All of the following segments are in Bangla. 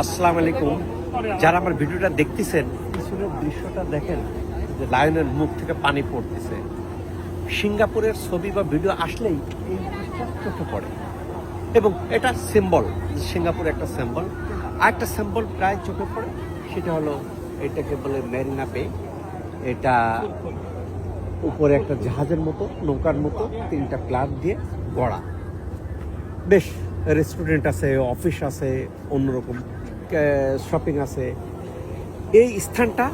আসসালামু আলাইকুম। যারা আমার ভিডিওটা দেখতেছেন, পিছনের দৃশ্যটা দেখেন, যে লায়নের মুখ থেকে পানি পড়তেছে। সিঙ্গাপুরের ছবি বা ভিডিও আসলেই এই চোখে পড়ে। এবং এটা সিম্বল সিঙ্গাপুর একটা সিম্বল আর একটা সিম্বল প্রায় চোখে পড়ে, সেটা হলো এটাকে বলে মেরিনা পে। এটা উপরে একটা জাহাজের মতো, নৌকার মতো, তিনটা প্লাট দিয়ে গড়া। বেশ রেস্টুরেন্ট আছে অফিস আছে, অন্যরকম শপিং আছে। এই স্থানটা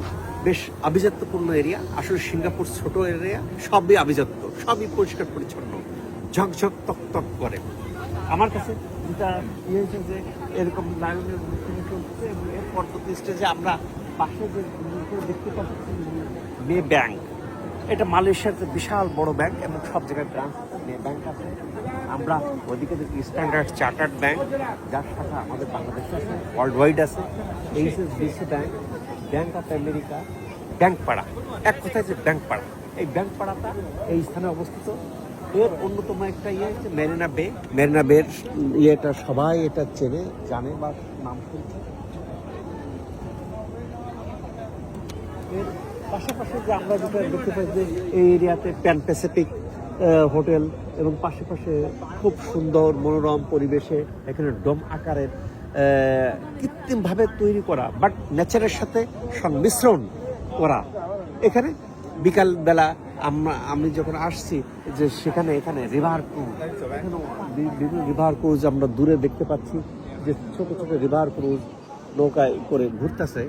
বেশ আভিজাত্যপূর্ণ এরিয়া আসলে সিঙ্গাপুর ছোট এরিয়া সবই আভিজাত্য, সবই পরিষ্কার পরিচ্ছন্ন, ঝকঝক তক তক করে। আমার কাছে যেটা ইয়ে হয়েছে যে, এরকম লাইনের পরবর্তী স্টেজে আমরা পাশে যে দেখতে পাচ্ছি মে ব্যাংক। এটা মালয়েশিয়ার বিশাল বড় ব্যাংক এবং সব জায়গায় ব্রাঞ্চ ব্যাংক আছে। আমরা ওদিকে দেখি স্ট্যান্ডার্ড চার্টার্ড ব্যাংক যার শাখা আমাদের বাংলাদেশে আছে ওয়ার্ল্ড ওয়াইড আছে HSBC bank bank of America bank পাড়া এক কথায় যে ব্যাংক পাড়া এই ব্যাংক পাড়াটা এই স্থানে অবস্থিত। এর অন্যতম একটা ইয়ে হচ্ছে মেরিনা বে মেরিনা বের ইয়েটা সবাই এটা চেনে, জানে বা নাম শুনছে এর পাশাপাশি যে আমরা যেটা দেখতে পাই যে এই এরিয়াতে প্যান প্যাসিফিক হোটেল এবং পাশে পাশে খুব সুন্দর মনোরম পরিবেশে এখানে ডোম আকারের কৃত্রিমভাবে তৈরি করা বাট নেচারের সাথে সংমিশ্রণ করা। এখানে বিকাল বেলা আমরা, আমি যখন আসছি, যে সেখানে এখানে রিভার ক্রুজ রিভার ক্রুজ আমরা দূরে দেখতে পাচ্ছি, যে ছোট ছোট রিভার ক্রুজ নৌকায় করে ঘুরতেছে।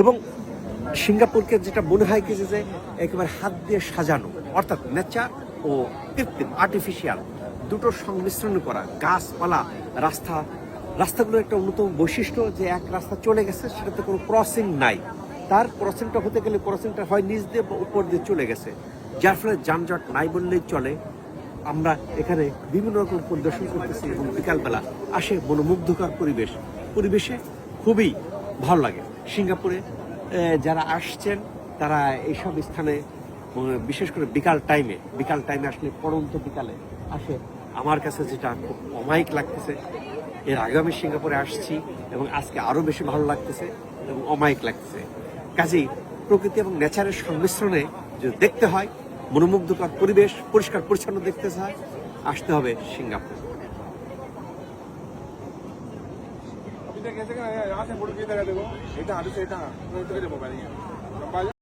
এবং সিঙ্গাপুরকে যেটা মনে হয় কি যে একেবারে হাত দিয়ে সাজানো, অর্থাৎ নেচার ও কৃত্রিম আর্টিফিশিয়াল দুটো সংমিশ্রণ করা, গাছপালা, রাস্তা, রাস্তাগুলোর একটা অন্যতম বৈশিষ্ট্য যে এক রাস্তা চলে গেছে, সেটাতে কোনো ক্রসিং নাই। তার ক্রসিংটা হতে গেলে ক্রসিংটা হয় নিচ দিয়ে উপর দিয়ে চলে গেছে। যার ফলে যানজট নাই বললেই চলে। আমরা এখানে বিভিন্ন রকম পরিদর্শন করতেছি এবং বিকালবেলা আসে মনোমুগ্ধকর পরিবেশ। পরিবেশে খুবই ভালো লাগে। সিঙ্গাপুরে যারা আসছেন, তারা এইসব স্থানে বিশেষ করে বিকাল টাইমে বিকাল টাইমে আসলে পড়ন্ত বিকালে আসে। আমার কাছে যেটা খুব অমায়িক লাগতেছে, এর আগে আমি সিঙ্গাপুরে আসছি এবং আজকে আরও বেশি ভালো লাগতেছে এবং অমায়িক লাগতেছে। কাজেই প্রকৃতি এবং নেচারের সংমিশ্রণে যদি দেখতে হয়, মনোমুগ্ধকর পরিবেশ পরিষ্কার পরিচ্ছন্ন দেখতে হয়, আসতে হবে সিঙ্গাপুর। கேஸுக்கு ஆசை கொடுக்க கேட்டுக்கும் அடுத்து போகாதீங்க